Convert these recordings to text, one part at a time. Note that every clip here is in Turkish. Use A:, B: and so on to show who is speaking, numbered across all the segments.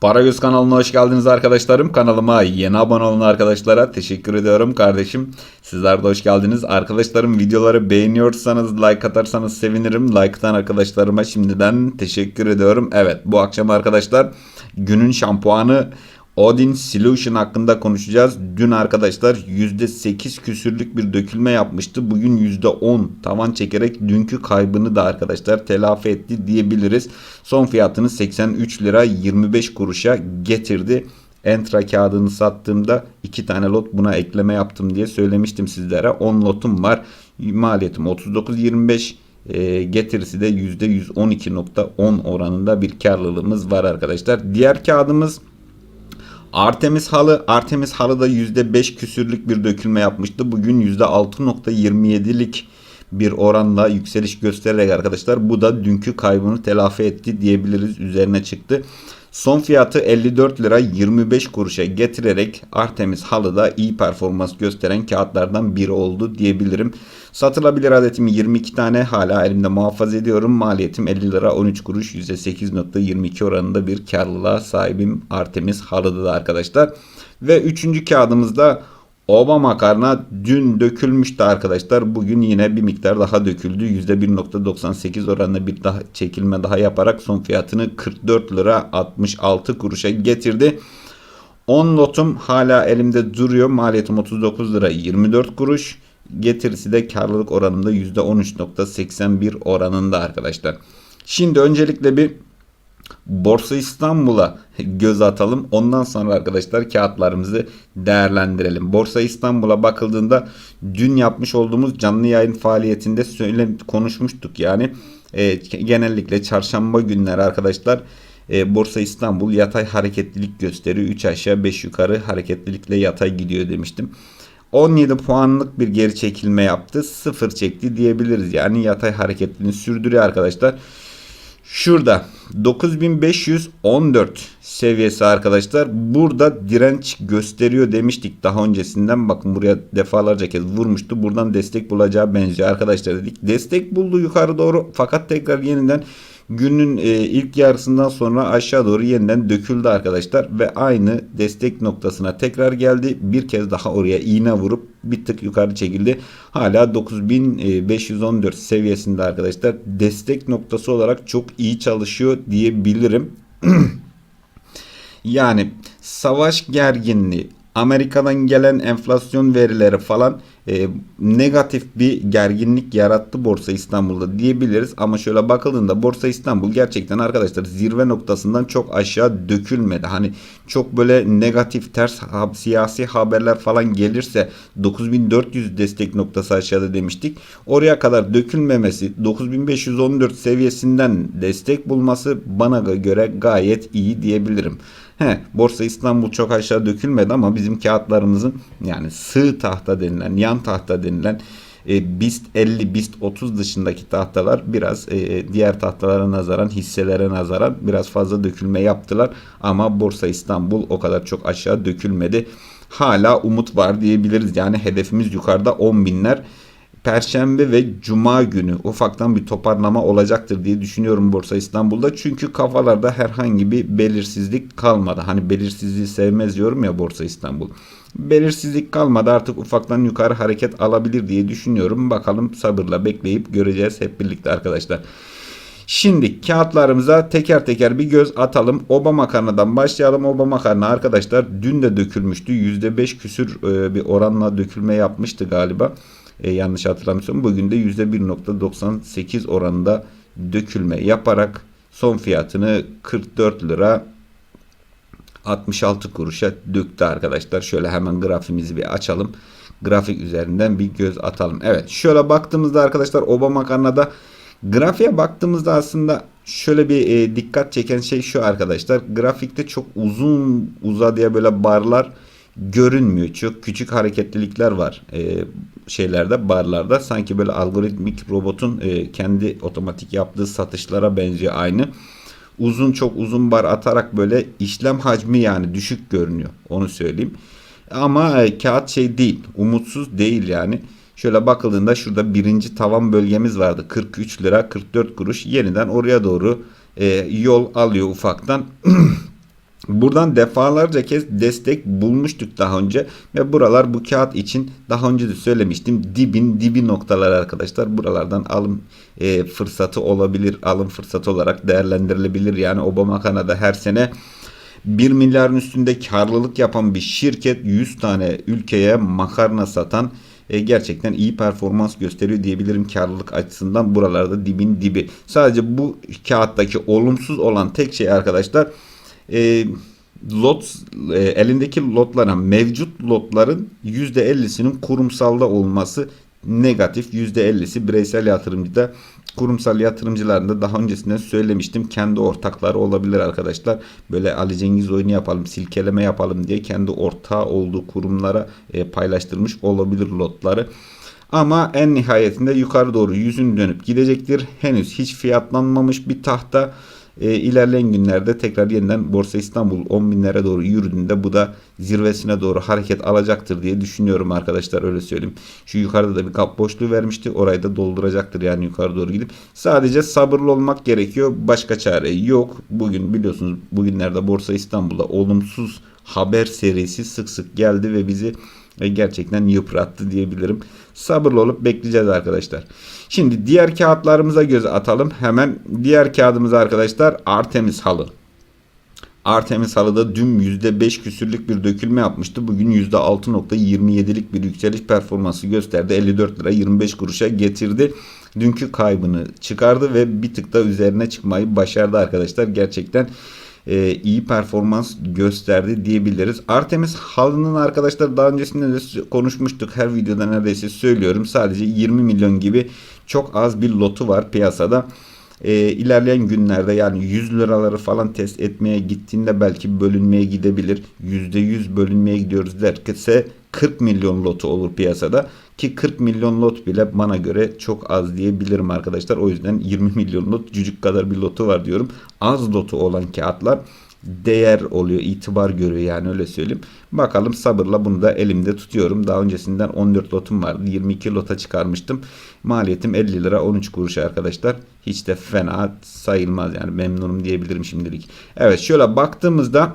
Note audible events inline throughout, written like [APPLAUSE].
A: Paragöz kanalına hoş geldiniz arkadaşlarım. Kanalıma yeni abone olan arkadaşlara teşekkür ediyorum kardeşim. Sizler de hoş geldiniz. Arkadaşlarım videoları beğeniyorsanız like atarsanız sevinirim. Like atan arkadaşlarıma şimdiden teşekkür ediyorum. Evet bu akşam arkadaşlar günün şampuanı Odin Solution hakkında konuşacağız. Dün arkadaşlar %8 küsürlük bir dökülme yapmıştı. Bugün %10 tavan çekerek dünkü kaybını da arkadaşlar telafi etti diyebiliriz. Son fiyatını 83 lira 25 kuruşa getirdi. Entra kağıdını sattığımda 2 tane lot buna ekleme yaptım diye söylemiştim sizlere. 10 lotum var. Maliyetim 39.25 e, getirisi de %112.10 oranında bir karlılığımız var arkadaşlar. Diğer kağıdımız Artemis halı, Artemis halı da %5 küsürlük bir dökülme yapmıştı. Bugün %6.27'lik bir oranla yükseliş göstererek arkadaşlar bu da dünkü kaybını telafi etti diyebiliriz. Üzerine çıktı. Son fiyatı 54 lira 25 kuruşa getirerek Artemis halıda iyi performans gösteren kağıtlardan biri oldu diyebilirim. Satılabilir adetim 22 tane hala elimde muhafaza ediyorum. Maliyetim 50 lira 13 kuruş %8.22 oranında bir karlılığa sahibim Artemis halıda da arkadaşlar. Ve üçüncü kağıdımızda Oba makarna dün dökülmüştü arkadaşlar. Bugün yine bir miktar daha döküldü. %1.98 oranında bir daha çekilme daha yaparak son fiyatını 44 lira 66 kuruşa getirdi. 10 lotum hala elimde duruyor. Maliyetim 39 lira 24 kuruş. Getirisi de karlılık oranında %13.81 oranında arkadaşlar. Şimdi öncelikle bir Borsa İstanbul'a göz atalım. Ondan sonra arkadaşlar kağıtlarımızı değerlendirelim. Borsa İstanbul'a bakıldığında dün yapmış olduğumuz canlı yayın faaliyetinde söyle konuşmuştuk. Yani e, genellikle çarşamba günleri arkadaşlar e, Borsa İstanbul yatay hareketlilik gösteriyor. 3 aşağı 5 yukarı hareketlilikle yatay gidiyor demiştim. 17 puanlık bir geri çekilme yaptı. Sıfır çekti diyebiliriz. Yani yatay hareketliliğini sürdürüyor arkadaşlar. Şurada 9514 seviyesi arkadaşlar. Burada direnç gösteriyor demiştik daha öncesinden. Bakın buraya defalarca kez vurmuştu. Buradan destek bulacağı benziyor arkadaşlar dedik. Destek buldu yukarı doğru fakat tekrar yeniden günün e, ilk yarısından sonra aşağı doğru yeniden döküldü arkadaşlar ve aynı destek noktasına tekrar geldi. Bir kez daha oraya iğne vurup bir tık yukarı çekildi. Hala 9514 seviyesinde arkadaşlar. Destek noktası olarak çok iyi çalışıyor diyebilirim. [CLEARS THROAT] yani savaş gerginliği, Amerika'dan gelen enflasyon verileri falan e, negatif bir gerginlik yarattı Borsa İstanbul'da diyebiliriz. Ama şöyle bakıldığında Borsa İstanbul gerçekten arkadaşlar zirve noktasından çok aşağı dökülmedi. Hani çok böyle negatif ters ha, siyasi haberler falan gelirse 9400 destek noktası aşağıda demiştik. Oraya kadar dökülmemesi 9514 seviyesinden destek bulması bana göre gayet iyi diyebilirim. He, Borsa İstanbul çok aşağı dökülmedi ama bizim kağıtlarımızın yani sığ tahta denilen, yan tahta denilen e, BIST 50, BIST 30 dışındaki tahtalar biraz e, diğer tahtalara nazaran, hisselere nazaran biraz fazla dökülme yaptılar. Ama Borsa İstanbul o kadar çok aşağı dökülmedi. Hala umut var diyebiliriz. Yani hedefimiz yukarıda 10 binler. Perşembe ve Cuma günü ufaktan bir toparlama olacaktır diye düşünüyorum Borsa İstanbul'da. Çünkü kafalarda herhangi bir belirsizlik kalmadı. Hani belirsizliği sevmez diyorum ya Borsa İstanbul. Belirsizlik kalmadı artık ufaktan yukarı hareket alabilir diye düşünüyorum. Bakalım sabırla bekleyip göreceğiz hep birlikte arkadaşlar. Şimdi kağıtlarımıza teker teker bir göz atalım. Oba makarnadan başlayalım. Oba makarna arkadaşlar dün de dökülmüştü. %5 küsür e, bir oranla dökülme yapmıştı galiba. E, yanlış hatırlamıyorsam. Bugün de %1.98 oranında dökülme yaparak son fiyatını 44 lira 66 kuruşa döktü arkadaşlar. Şöyle hemen grafimizi bir açalım. Grafik üzerinden bir göz atalım. Evet şöyle baktığımızda arkadaşlar Oba makarnada grafiğe baktığımızda aslında şöyle bir e, dikkat çeken şey şu arkadaşlar. Grafikte çok uzun uzadıya böyle barlar görünmüyor. Çok küçük hareketlilikler var e, şeylerde barlarda. Sanki böyle algoritmik robotun e, kendi otomatik yaptığı satışlara benziyor aynı. Uzun çok uzun bar atarak böyle işlem hacmi yani düşük görünüyor. Onu söyleyeyim. Ama e, kağıt şey değil. Umutsuz değil yani. Şöyle bakıldığında şurada birinci tavan bölgemiz vardı. 43 lira 44 kuruş. Yeniden oraya doğru e, yol alıyor ufaktan. [CLEARS THROAT] Buradan defalarca kez destek bulmuştuk daha önce ve buralar bu kağıt için daha önce de söylemiştim dibin dibi noktalar arkadaşlar. Buralardan alım e, fırsatı olabilir, alım fırsatı olarak değerlendirilebilir. Yani Obama Kanada her sene 1 milyarın üstünde karlılık yapan bir şirket 100 tane ülkeye makarna satan e, gerçekten iyi performans gösteriyor diyebilirim karlılık açısından buralarda dibin dibi. Sadece bu kağıttaki olumsuz olan tek şey arkadaşlar e, lot e, elindeki lotlara mevcut lotların %50'sinin kurumsalda olması negatif %50'si bireysel yatırımcıda kurumsal yatırımcılarında daha öncesinden söylemiştim kendi ortakları olabilir arkadaşlar. Böyle Ali Cengiz oyunu yapalım silkeleme yapalım diye kendi ortağı olduğu kurumlara e, paylaştırmış olabilir lotları. Ama en nihayetinde yukarı doğru yüzün dönüp gidecektir. Henüz hiç fiyatlanmamış bir tahta e, ilerleyen günlerde tekrar yeniden Borsa İstanbul 10 binlere doğru yürüdüğünde bu da zirvesine doğru hareket alacaktır diye düşünüyorum arkadaşlar öyle söyleyeyim. Şu yukarıda da bir kap boşluğu vermişti. Orayı da dolduracaktır yani yukarı doğru gidip. Sadece sabırlı olmak gerekiyor. Başka çare yok. Bugün biliyorsunuz bugünlerde Borsa İstanbul'da olumsuz haber serisi sık sık geldi ve bizi e, gerçekten yıprattı diyebilirim. Sabırlı olup bekleyeceğiz arkadaşlar. Şimdi diğer kağıtlarımıza göz atalım. Hemen diğer kağıdımız arkadaşlar Artemis halı. Artemis halıda dün %5 küsürlük bir dökülme yapmıştı. Bugün %6.27'lik bir yükseliş performansı gösterdi. 54 lira 25 kuruşa getirdi. Dünkü kaybını çıkardı ve bir tık da üzerine çıkmayı başardı arkadaşlar. Gerçekten e, iyi performans gösterdi diyebiliriz. Artemis halının arkadaşlar daha öncesinde de konuşmuştuk. Her videoda neredeyse söylüyorum. Sadece 20 milyon gibi çok az bir lotu var piyasada. E, ilerleyen günlerde yani 100 liraları falan test etmeye gittiğinde belki bölünmeye gidebilir. %100 bölünmeye gidiyoruz derse 40 milyon lotu olur piyasada. Ki 40 milyon lot bile bana göre çok az diyebilirim arkadaşlar. O yüzden 20 milyon lot cücük kadar bir lotu var diyorum. Az lotu olan kağıtlar değer oluyor, itibar görüyor yani öyle söyleyeyim. Bakalım sabırla bunu da elimde tutuyorum. Daha öncesinden 14 lotum vardı. 22 lota çıkarmıştım. Maliyetim 50 lira 13 kuruş arkadaşlar. Hiç de fena sayılmaz yani memnunum diyebilirim şimdilik. Evet şöyle baktığımızda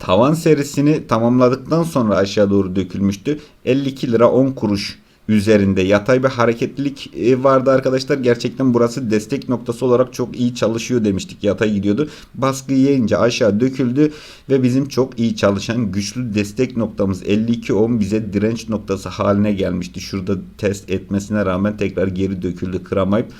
A: tavan serisini tamamladıktan sonra aşağı doğru dökülmüştü. 52 lira 10 kuruş üzerinde yatay bir hareketlilik e, vardı arkadaşlar. Gerçekten burası destek noktası olarak çok iyi çalışıyor demiştik. Yatay gidiyordu. Baskı yiyince aşağı döküldü ve bizim çok iyi çalışan güçlü destek noktamız 52.10 bize direnç noktası haline gelmişti. Şurada test etmesine rağmen tekrar geri döküldü kıramayıp.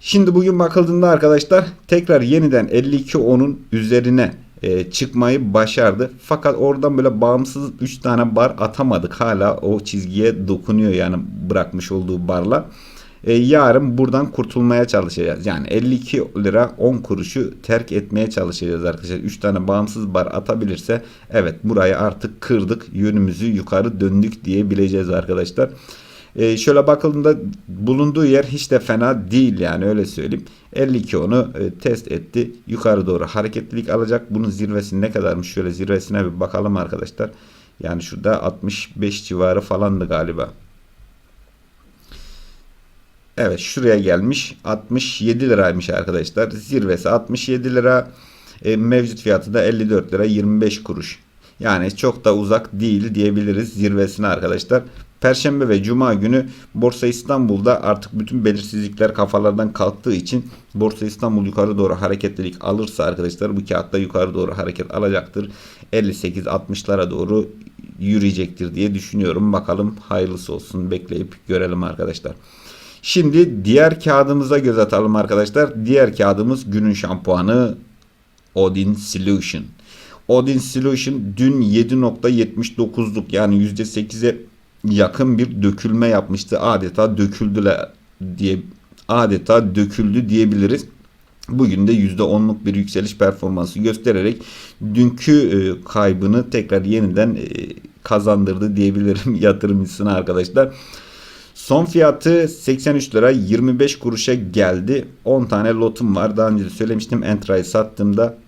A: Şimdi bugün bakıldığında arkadaşlar tekrar yeniden 52.10'un üzerine e, çıkmayı başardı. Fakat oradan böyle bağımsız 3 tane bar atamadık. Hala o çizgiye dokunuyor yani bırakmış olduğu barla. E, yarın buradan kurtulmaya çalışacağız. Yani 52 lira 10 kuruşu terk etmeye çalışacağız arkadaşlar. 3 tane bağımsız bar atabilirse evet burayı artık kırdık. Yönümüzü yukarı döndük diyebileceğiz arkadaşlar. E, şöyle bakıldığında bulunduğu yer hiç de fena değil yani öyle söyleyeyim. 52 onu e, test etti. Yukarı doğru hareketlilik alacak. Bunun zirvesi ne kadarmış? Şöyle zirvesine bir bakalım arkadaşlar. Yani şurada 65 civarı falandı galiba. Evet şuraya gelmiş. 67 liraymış arkadaşlar. Zirvesi 67 lira. E, mevcut fiyatı da 54 lira 25 kuruş. Yani çok da uzak değil diyebiliriz zirvesine arkadaşlar. Perşembe ve Cuma günü Borsa İstanbul'da artık bütün belirsizlikler kafalardan kalktığı için Borsa İstanbul yukarı doğru hareketlilik alırsa arkadaşlar bu kağıtta yukarı doğru hareket alacaktır. 58-60'lara doğru yürüyecektir diye düşünüyorum. Bakalım hayırlısı olsun bekleyip görelim arkadaşlar. Şimdi diğer kağıdımıza göz atalım arkadaşlar. Diğer kağıdımız günün şampuanı Odin Solution. Odin Solution dün 7.79'luk yani %8'e yakın bir dökülme yapmıştı. Adeta döküldüler diye adeta döküldü diyebiliriz. Bugün de %10'luk bir yükseliş performansı göstererek dünkü e, kaybını tekrar yeniden e, kazandırdı diyebilirim [LAUGHS] yatırımcısına arkadaşlar. Son fiyatı 83 lira 25 kuruşa geldi. 10 tane lotum var. Daha önce de söylemiştim. Entra'yı sattığımda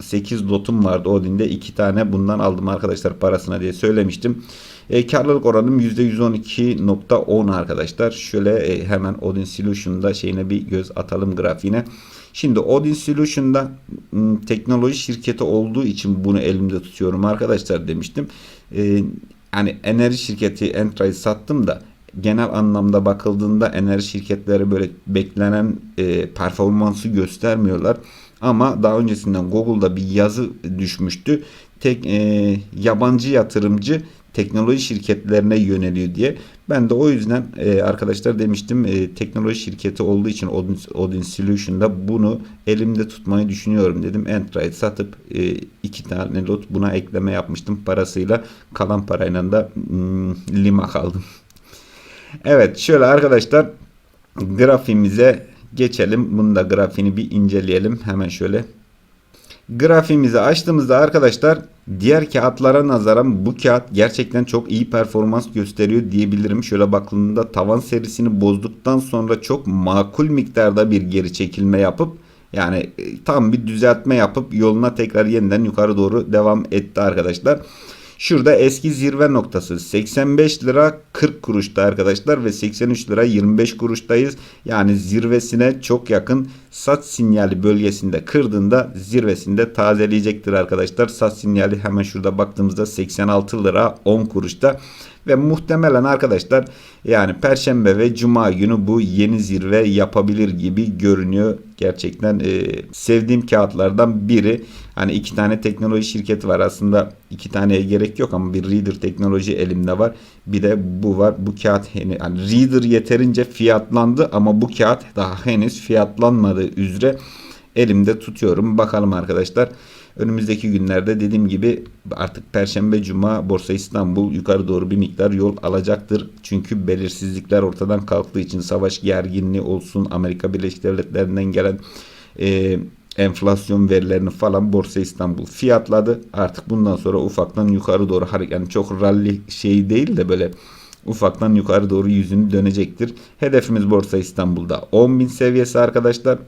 A: 8 lotum vardı Odin'de. 2 tane bundan aldım arkadaşlar parasına diye söylemiştim. E, karlılık oranım %112.10 arkadaşlar. Şöyle e, hemen Odin Solution'da şeyine bir göz atalım grafiğine. Şimdi Odin Solution'da teknoloji şirketi olduğu için bunu elimde tutuyorum arkadaşlar demiştim. Ee, yani enerji şirketi Entra'yı sattım da genel anlamda bakıldığında enerji şirketleri böyle beklenen e, performansı göstermiyorlar. Ama daha öncesinden Google'da bir yazı düşmüştü. Tek e, yabancı yatırımcı teknoloji şirketlerine yöneliyor diye. Ben de o yüzden e, arkadaşlar demiştim e, teknoloji şirketi olduğu için Odin, Odin Solution'da bunu elimde tutmayı düşünüyorum dedim. Entra'yı satıp e, iki tane lot buna ekleme yapmıştım parasıyla. Kalan parayla da hmm, lima kaldım. [LAUGHS] Evet şöyle arkadaşlar grafimize geçelim. Bunu da grafiğini bir inceleyelim. Hemen şöyle. Grafimizi açtığımızda arkadaşlar diğer kağıtlara nazaran bu kağıt gerçekten çok iyi performans gösteriyor diyebilirim. Şöyle bakıldığında tavan serisini bozduktan sonra çok makul miktarda bir geri çekilme yapıp yani e, tam bir düzeltme yapıp yoluna tekrar yeniden yukarı doğru devam etti arkadaşlar. Şurada eski zirve noktası 85 lira 40 kuruşta arkadaşlar ve 83 lira 25 kuruştayız. Yani zirvesine çok yakın sat sinyali bölgesinde kırdığında zirvesinde tazeleyecektir arkadaşlar. Sat sinyali hemen şurada baktığımızda 86 lira 10 kuruşta. Ve muhtemelen arkadaşlar yani Perşembe ve Cuma günü bu yeni zirve yapabilir gibi görünüyor. Gerçekten e, sevdiğim kağıtlardan biri. Hani iki tane teknoloji şirketi var. Aslında iki taneye gerek yok ama bir Reader teknoloji elimde var. Bir de bu var. Bu kağıt yani Reader yeterince fiyatlandı ama bu kağıt daha henüz fiyatlanmadığı üzere elimde tutuyorum. Bakalım arkadaşlar. Önümüzdeki günlerde dediğim gibi artık Perşembe Cuma Borsa İstanbul yukarı doğru bir miktar yol alacaktır. Çünkü belirsizlikler ortadan kalktığı için savaş gerginliği olsun Amerika Birleşik Devletleri'nden gelen e, enflasyon verilerini falan Borsa İstanbul fiyatladı. Artık bundan sonra ufaktan yukarı doğru hareket yani çok rally şey değil de böyle ufaktan yukarı doğru yüzünü dönecektir. Hedefimiz Borsa İstanbul'da 10.000 seviyesi arkadaşlar.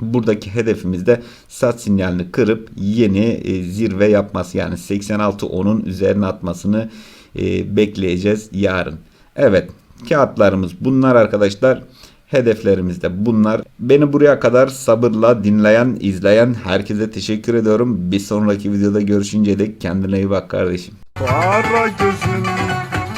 A: Buradaki hedefimiz de sat sinyalini kırıp yeni e, zirve yapması yani 86 onun üzerine atmasını e, bekleyeceğiz yarın. Evet kağıtlarımız bunlar arkadaşlar. Hedeflerimiz de bunlar. Beni buraya kadar sabırla dinleyen, izleyen herkese teşekkür ediyorum. Bir sonraki videoda görüşünce dek kendine iyi bak kardeşim.
B: Para gözün